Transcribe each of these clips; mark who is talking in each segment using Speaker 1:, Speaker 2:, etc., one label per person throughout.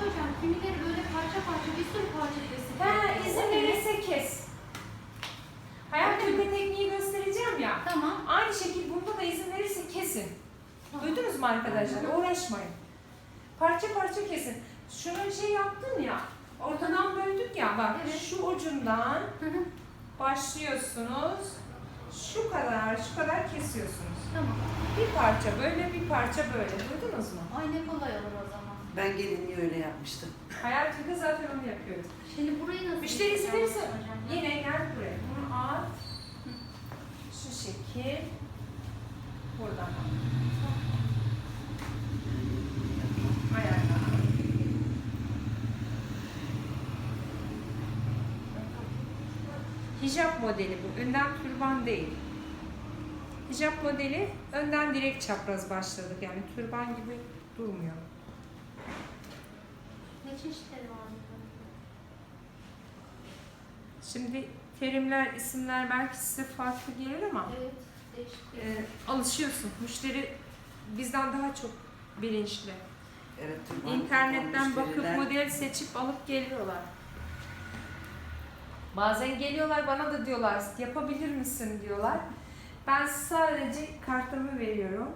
Speaker 1: hocam kimileri böyle parça parça bir sürü parça.
Speaker 2: Ha,
Speaker 1: yapıyor.
Speaker 2: izin verirse kes. Hayal kırıklığı tekniği göstereceğim ya.
Speaker 1: Tamam.
Speaker 2: Aynı şekilde bunda da izin verirse kesin.
Speaker 1: Tamam.
Speaker 2: Duydunuz mu arkadaşlar? Uğraşmayın. Parça parça kesin. Şunu şey yaptın ya, ortadan böldük ya bak
Speaker 1: Evet.
Speaker 2: şu ucundan başlıyorsunuz. Şu kadar, şu kadar kesiyorsunuz.
Speaker 1: Tamam.
Speaker 2: Bir parça böyle, bir parça böyle. Duydunuz mu?
Speaker 1: Ay ne kolay olur o zaman.
Speaker 3: Ben gelinliği öyle yapmıştım.
Speaker 2: Hayal kırıklığı zaten onu yapıyoruz.
Speaker 1: Şimdi burayı nasıl
Speaker 2: Müşteri verirse
Speaker 1: hocam?
Speaker 2: yine gel buraya. Bunu at. Şu şekil. Buradan al. Ayarla. Hicap modeli bu. Önden türban değil. Hicap modeli önden direkt çapraz başladık. Yani türban gibi durmuyor.
Speaker 1: Ne çeşitleri var burada?
Speaker 2: Şimdi terimler, isimler belki size farklı gelir ama
Speaker 1: Evet. Değişik.
Speaker 2: e, alışıyorsun. Müşteri bizden daha çok bilinçli.
Speaker 3: Evet,
Speaker 2: İnternetten
Speaker 3: takılmış
Speaker 2: bakıp
Speaker 3: biriler.
Speaker 2: model seçip alıp geliyorlar. Bazen geliyorlar bana da diyorlar yapabilir misin diyorlar. Ben sadece kartımı veriyorum.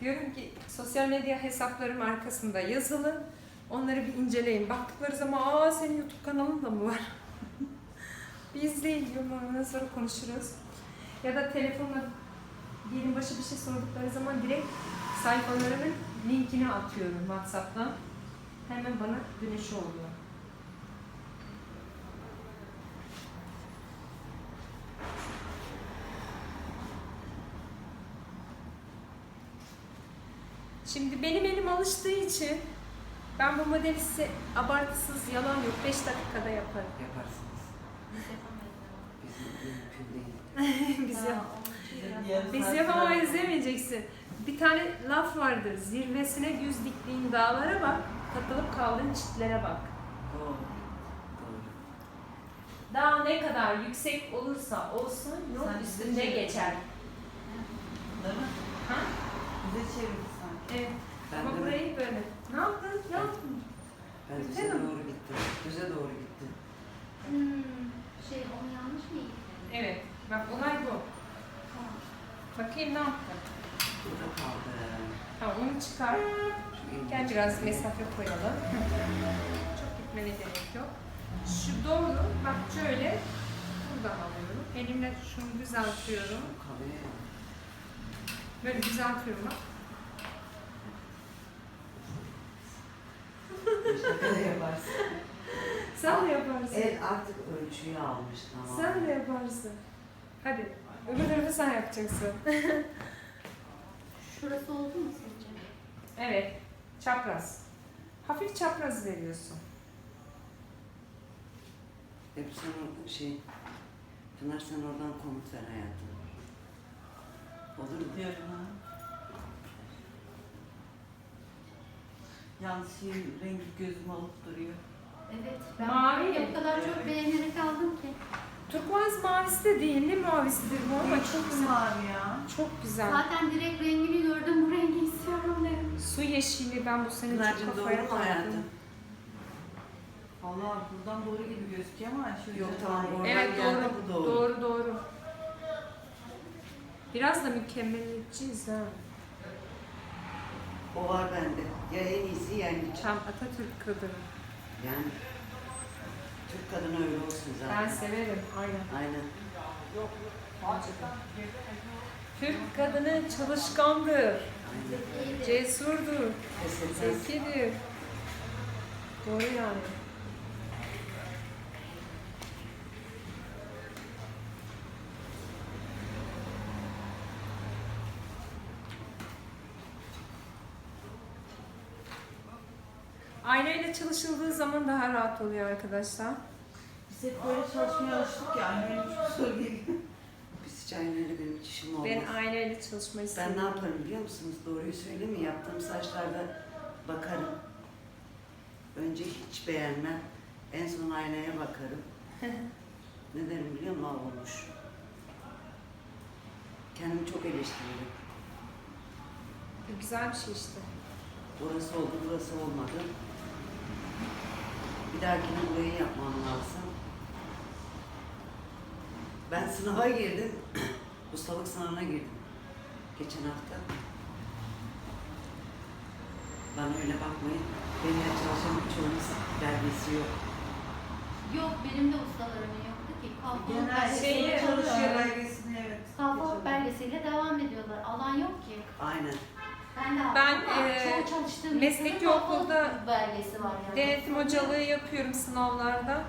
Speaker 2: Diyorum ki sosyal medya hesaplarım arkasında yazılı. Onları bir inceleyin. Baktıkları zaman aa senin YouTube kanalın da mı var? bir izleyin diyorum ondan sonra konuşuruz. Ya da telefonla diyelim başı bir şey sordukları zaman direkt sayfalarının linkini atıyorum WhatsApp'tan. Hemen bana dönüşü oluyor. Şimdi benim elim alıştığı için ben bu modeli size abartısız yalan yok 5 dakikada yaparım.
Speaker 3: Yaparsınız.
Speaker 1: Biz yapamayız.
Speaker 3: Bizim mümkün değil.
Speaker 2: Biz, yap-
Speaker 1: biraz-
Speaker 2: biz yapamayız demeyeceksin. Bir tane laf vardır. Zirvesine yüz diktiğin dağlara bak, takılıp kaldığın çitlere bak.
Speaker 3: Doğru.
Speaker 2: Dağ ne kadar yüksek olursa olsun yol
Speaker 4: Sen
Speaker 2: üstünde
Speaker 4: bize
Speaker 2: geçer.
Speaker 4: Değil mi?
Speaker 2: Ha?
Speaker 4: Bize çevirdi sanki.
Speaker 2: Evet.
Speaker 3: Ben
Speaker 2: Ama burayı böyle. Ne yaptın? Ne yaptın?
Speaker 3: ben düze
Speaker 2: Güzel mi?
Speaker 3: doğru gittim. Düze doğru gittim.
Speaker 1: Hmm, şey onu yanlış mı yıkadın?
Speaker 2: Evet. Bak olay bu.
Speaker 1: Tamam.
Speaker 2: Bakayım ne yaptın?
Speaker 3: Burada kaldı.
Speaker 2: Tamam onu çıkar.
Speaker 3: Şu.
Speaker 2: Gel biraz mesafe koyalım. Çok gitmene gerek yok. Şu doğru. Bak şöyle. Buradan alıyorum. Elimle şunu düzeltiyorum.
Speaker 3: Kalıyor.
Speaker 2: Böyle düzeltiyorum bak.
Speaker 3: İşte böyle yaparsın.
Speaker 2: Sen de yaparsın.
Speaker 3: El artık ölçüyü almış tamam.
Speaker 2: Sen de yaparsın. Hadi. Öbür tarafı sen yapacaksın.
Speaker 1: Şurası oldu mu sizce?
Speaker 2: Evet. Çapraz. Hafif çapraz veriyorsun.
Speaker 3: Hep sen şey... Pınar sen oradan komut ver hayatım. Olur mu?
Speaker 4: Diyorum ha. Yalnız şey, rengi gözüme alıp duruyor.
Speaker 1: Evet. Ben
Speaker 2: Mavi.
Speaker 1: o kadar çok
Speaker 4: Evet.
Speaker 1: beğenerek aldım ki.
Speaker 2: Turkuaz mavisi de değil, ne mavisidir bu ama çok güzel.
Speaker 4: mavi ya.
Speaker 2: Çok güzel.
Speaker 1: Zaten direkt rengini gördüm. Bu rengi istiyorum dedim.
Speaker 2: Su yeşili ben bu sene çok
Speaker 3: Pınar'cığım doğru
Speaker 2: kafaya
Speaker 3: mu
Speaker 2: taktım.
Speaker 3: hayatım?
Speaker 4: Vallahi buradan doğru gibi gözüküyor ama şu
Speaker 3: Yok,
Speaker 4: yüzden
Speaker 3: tamam,
Speaker 4: daha iyi.
Speaker 3: oradan
Speaker 2: Evet
Speaker 3: geldi,
Speaker 2: doğru.
Speaker 3: bu doğru.
Speaker 2: Doğru doğru. Biraz da mükemmeliyetçiyiz ha.
Speaker 3: O var bende. Ya en iyisi ya en hiç.
Speaker 2: Tam Atatürk kadını.
Speaker 3: Yani Türk kadını öyle olsun zaten.
Speaker 2: Ben severim. Aynen.
Speaker 3: Aynen.
Speaker 2: Türk kadını çalışkandır. Cesurdur.
Speaker 3: Etmez.
Speaker 2: Zekidir. Doğru yani. Aynayla çalışıldığı zaman daha rahat oluyor arkadaşlar.
Speaker 4: Biz hep böyle çalışmaya alıştık ya. Annemin çok zor geliyor.
Speaker 3: Biz hiç aynayla benim hiç işim olmaz.
Speaker 2: Ben aynayla çalışmayı
Speaker 3: Ben ne
Speaker 2: seviyorum.
Speaker 3: yaparım biliyor musunuz? Doğruyu söyleyeyim mi? Yaptığım saçlarda bakarım. Önce hiç beğenmem. En son aynaya bakarım. ne derim biliyor musun? Aa, olmuş. Kendimi çok eleştiririm.
Speaker 2: Güzel bir şey işte.
Speaker 3: Burası oldu, burası olmadı. Bir dahakine burayı yapmam lazım. Ben sınava girdim. Ustalık sınavına girdim. Geçen hafta. Bana öyle bakmayın. Benimle çalışan çoğunuz belgesi yok.
Speaker 1: Yok benim de ustalarım yoktu ki. Kalfalık
Speaker 4: Genel
Speaker 2: Şeyi-
Speaker 1: belgesiyle
Speaker 4: belgesini evet.
Speaker 1: Kalfalık belgesiyle devam ediyorlar. Alan yok ki.
Speaker 3: Aynen.
Speaker 1: Ben de
Speaker 2: Ben,
Speaker 1: ama çoğu çalıştığım insanın kalfalık
Speaker 2: okulda
Speaker 1: belgesi var yani.
Speaker 2: Denetim hocalığı yapıyorum sınavlarda.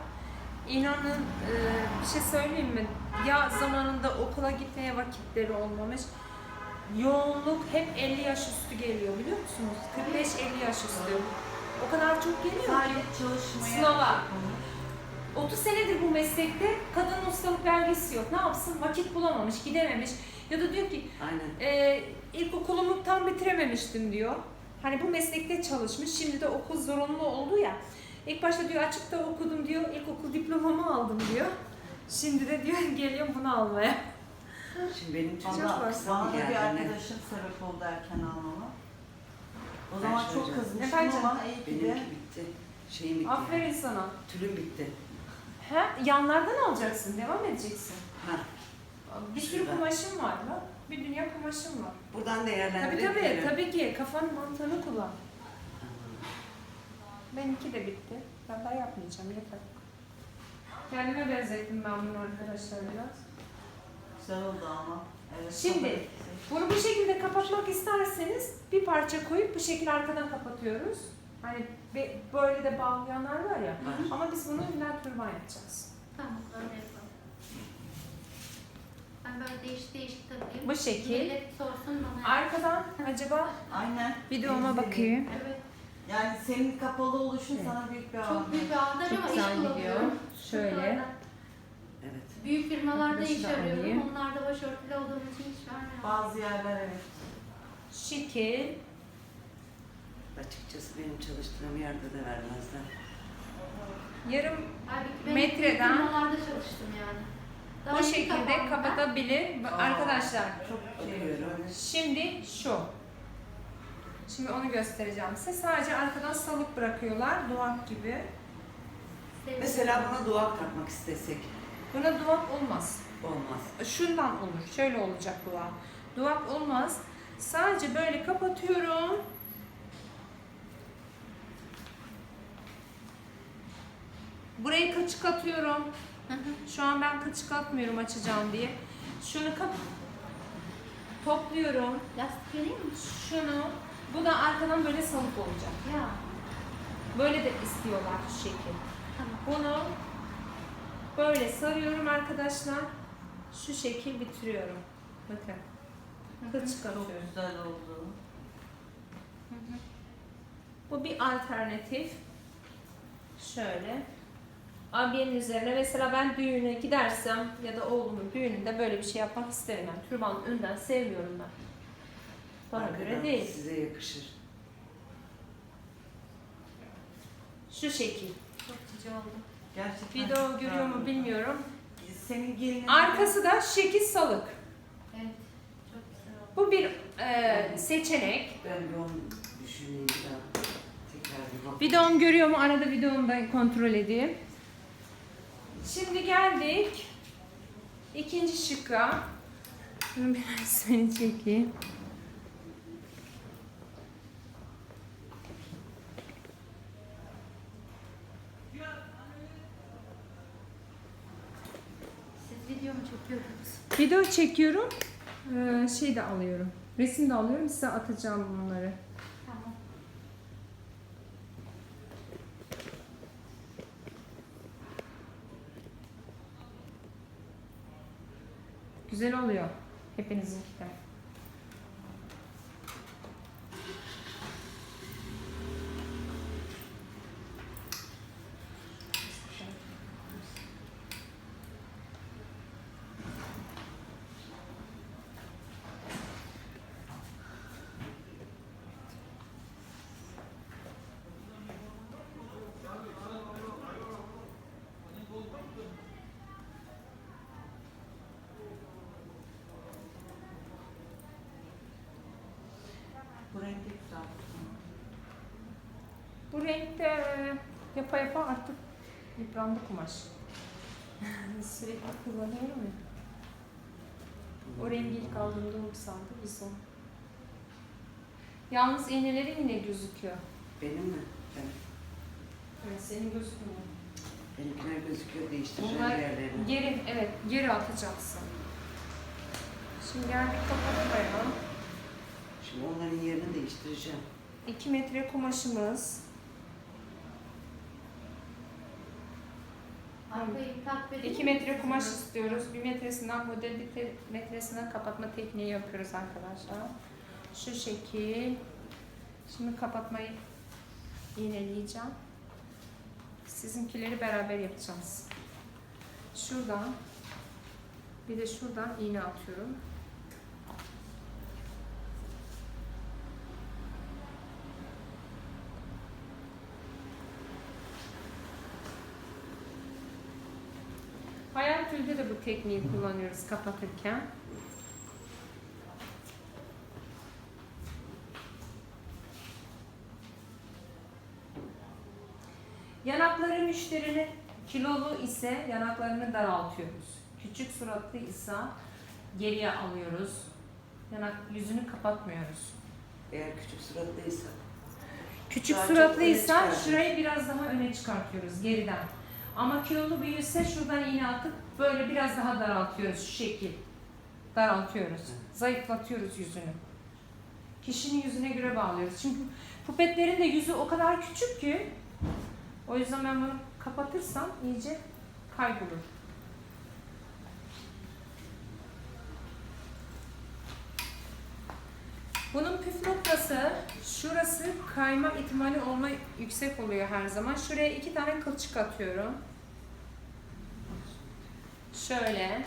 Speaker 2: İnanın e, bir şey söyleyeyim mi? Ya zamanında okula gitmeye vakitleri olmamış. Yoğunluk hep 50 yaş üstü geliyor biliyor musunuz? 45-50 yaş üstü. O kadar çok geliyor ki.
Speaker 4: Sadece çalışmaya
Speaker 2: Sınava. 30 senedir bu meslekte kadın ustalık belgesi yok. Ne yapsın? Vakit bulamamış, gidememiş. Ya da diyor ki
Speaker 3: Aynen.
Speaker 2: e, ilkokulumu tam bitirememiştim diyor. Hani bu meslekte çalışmış. Şimdi de okul zorunlu oldu ya. İlk başta diyor açıkta okudum diyor. İlkokul diplomamı aldım diyor. Şimdi de diyor geliyor bunu almaya.
Speaker 3: Şimdi benim çocuğum kısa
Speaker 4: bana da bir arkadaşım sebep oldu erken almama. O
Speaker 3: Ben
Speaker 4: zaman çok kızmıştım
Speaker 2: Efendim?
Speaker 4: ama iyi ki de
Speaker 3: Benimki bitti. Şeyim bitti.
Speaker 2: Aferin sana.
Speaker 3: Tülüm bitti.
Speaker 2: He, yanlardan alacaksın, devam edeceksin.
Speaker 3: Ha,
Speaker 2: Bir sürü
Speaker 3: Güzel.
Speaker 2: kumaşım var lan. Bir dünya kumaşım var.
Speaker 3: buradan
Speaker 2: Tabii
Speaker 3: değerlendirebilirim.
Speaker 2: tabii, tabii ki. Kafanın mantığını kullan. Benimki de bitti. Ben daha yapmayacağım, yeter. Kendime benzettim ben bunu arkadaşlar biraz.
Speaker 4: güzel oldu ama. Evet,
Speaker 2: Şimdi, Bunu bu şekilde kapatmak isterseniz bir parça koyup bu şekilde arkadan kapatıyoruz. Hani böyle de bağlayanlar var ya.
Speaker 3: Var.
Speaker 2: Ama biz bunu ünlem turban yapacağız.
Speaker 1: Tamam öyle yapalım. Ben böyle değişik değişik takayım.
Speaker 2: Bu şekil.
Speaker 1: Millet sorsun bana.
Speaker 2: Arkadan acaba
Speaker 4: Aynen.
Speaker 2: videoma bakayım.
Speaker 1: Evet.
Speaker 4: Yani senin kapalı oluşun
Speaker 2: Evet.
Speaker 4: sana büyük bir
Speaker 1: Çok
Speaker 4: avantaj.
Speaker 1: büyük bir avantaj
Speaker 2: Çok
Speaker 1: ama
Speaker 2: güzel
Speaker 1: iş
Speaker 2: gidiyor.
Speaker 1: bulamıyorum.
Speaker 2: Şöyle.
Speaker 3: Evet.
Speaker 1: Büyük firmalarda
Speaker 2: Arkadaşı
Speaker 1: iş
Speaker 2: da
Speaker 1: arıyorum.
Speaker 2: alayım.
Speaker 1: Onlar da başörtülü olduğum için iş vermiyor.
Speaker 4: Bazı yerler evet.
Speaker 2: Şekil.
Speaker 3: Açıkçası benim çalıştığım yerde de vermezler.
Speaker 2: Yarım
Speaker 1: Halbuki ben
Speaker 2: Metreden
Speaker 1: firmalarda çalıştım yani. Daha
Speaker 2: bu
Speaker 1: yeni
Speaker 2: şekilde
Speaker 1: kapandı.
Speaker 2: kapatabilir. Arkadaşlar
Speaker 4: Çok şey.
Speaker 3: Bakıyorum.
Speaker 2: Şimdi şu. Şimdi onu göstereceğim size. Sadece arkadan salık bırakıyorlar. Duvak gibi.
Speaker 1: Sevdim.
Speaker 3: Mesela buna duvak takmak istesek
Speaker 2: Buna duvak olmaz.
Speaker 3: olmaz.
Speaker 2: Şundan olur. Şöyle olacak duvak. Duvak olmaz. Sadece böyle kapatıyorum. Burayı kaçık atıyorum. Şu an ben kaçık atmıyorum açacağım diye. Şunu kap topluyorum.
Speaker 1: Lastik vereyim mi?
Speaker 2: Şunu. Bu da arkadan böyle salık olacak.
Speaker 1: Ya.
Speaker 2: Böyle de istiyorlar şu şekil.
Speaker 1: Tamam.
Speaker 2: Bunu böyle sarıyorum arkadaşlar. Şu şekil bitiriyorum. Bakın. Kılçık
Speaker 4: Çok
Speaker 2: atıyorum.
Speaker 4: güzel oldu.
Speaker 2: Bu bir alternatif. Şöyle. Abiyenin üzerine mesela ben düğüne gidersem ya da oğlumun düğününde böyle bir şey yapmak isterim. Yani türbanın önden sevmiyorum ben. Bana göre değil.
Speaker 3: Size yakışır.
Speaker 2: Şu şekil.
Speaker 1: Çok cici oldu.
Speaker 4: Gerçekten
Speaker 2: Video görüyor mu bilmiyorum.
Speaker 4: Senin gelinin...
Speaker 2: Arkası da şekil salık.
Speaker 1: Evet. Çok güzel oldu.
Speaker 2: Bu bir e, seçenek.
Speaker 3: Ben bir onu düşüneyim daha. Tekrar bir bak.
Speaker 2: Videom görüyor mu? Arada videomu da kontrol edeyim. Şimdi geldik ikinci şıkka. Şunu biraz seni çekeyim.
Speaker 1: Siz video mu çekiyorsunuz?
Speaker 2: Video çekiyorum. Ee, şey de alıyorum. Resim de alıyorum. Size atacağım bunları.
Speaker 1: Tamam.
Speaker 2: Güzel oluyor. Hepinizinki Bu renkte yapa yapa artık yıprandı kumaş. Sürekli kullanıyorum ya. O rengi ilk aldığımda yükseldi bir son. Yalnız iğneleri yine gözüküyor.
Speaker 3: Benim mi? Ben,
Speaker 2: Evet, senin gözükmüyor.
Speaker 3: benimkiler gözüküyor değiştireceğim
Speaker 2: Bunlar
Speaker 3: yerlerini.
Speaker 2: geri, evet geri atacaksın. Şimdi geldik kapatmaya.
Speaker 3: Şimdi onların yerini değiştireceğim.
Speaker 2: 2 metre kumaşımız. 2 metre kumaş istiyoruz. 1 metresinden model bir te- metresinden kapatma tekniği yapıyoruz arkadaşlar. Şu şekil. Şimdi kapatmayı iğneleyeceğim. Sizinkileri beraber yapacağız. Şuradan bir de şuradan iğne atıyorum. Hayal tülde de bu tekniği kullanıyoruz kapatırken. Yanakları müşterinin kilolu ise yanaklarını daraltıyoruz. Küçük suratlı ise geriye alıyoruz. Yanak yüzünü kapatmıyoruz.
Speaker 3: Eğer küçük suratlıysa.
Speaker 2: Küçük
Speaker 3: Daha
Speaker 2: suratlıysa şurayı biraz daha öne çıkartıyoruz geriden. Ama kilolu büyüse şuradan iğne atıp böyle biraz daha daraltıyoruz şu şekil. Daraltıyoruz. Zayıflatıyoruz yüzünü. Kişinin yüzüne göre bağlıyoruz. Çünkü pupetlerin de yüzü o kadar küçük ki o yüzden ben bunu kapatırsam iyice kaybolur. Bunun püf noktası şurası kayma ihtimali olma yüksek oluyor her zaman. Şuraya iki tane kılçık atıyorum. Şöyle.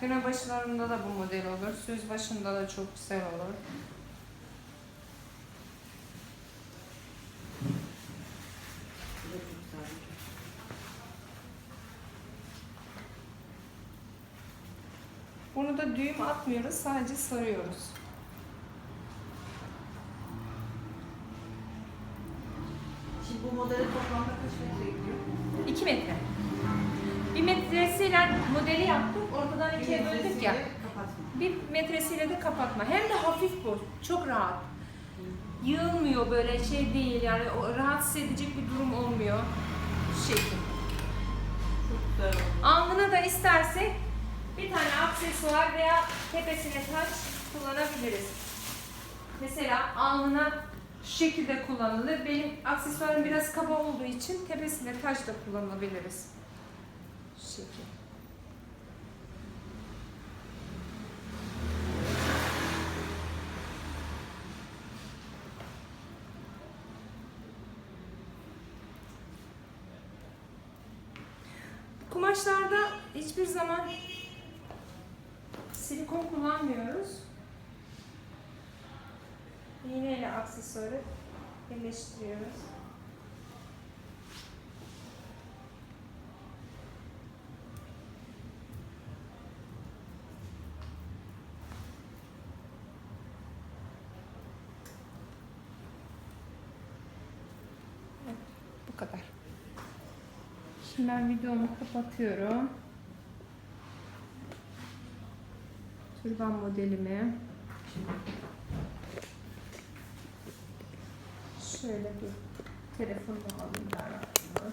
Speaker 2: Kına başlarında da bu model olur. Söz başında da çok güzel olur. Bunu da düğüm atmıyoruz, sadece sarıyoruz.
Speaker 4: Bu modele toplamda kaç metre gidiyor?
Speaker 2: 2 metre. Bir metresiyle modeli yaptık, ortadan ikiye böldük ya.
Speaker 4: Kapatma.
Speaker 2: Bir metresiyle de kapatma. Hem de hafif bu, çok rahat. Yığılmıyor böyle şey değil yani o rahatsız edecek bir durum olmuyor. Şu şekil. Alnına da istersek bir tane aksesuar veya tepesine taç kullanabiliriz. Mesela alnına şu şekilde kullanılır. Benim aksesuarım biraz kaba olduğu için tepesine taç da kullanabiliriz. Şu şekil. Kumaşlarda hiçbir zaman silikon kullanmıyoruz. İğne ile aksesuarı birleştiriyoruz. Bu kadar. Şimdi ben videomu kapatıyorum. Türban modelimi. Şöyle bir telefonumu alayım ben.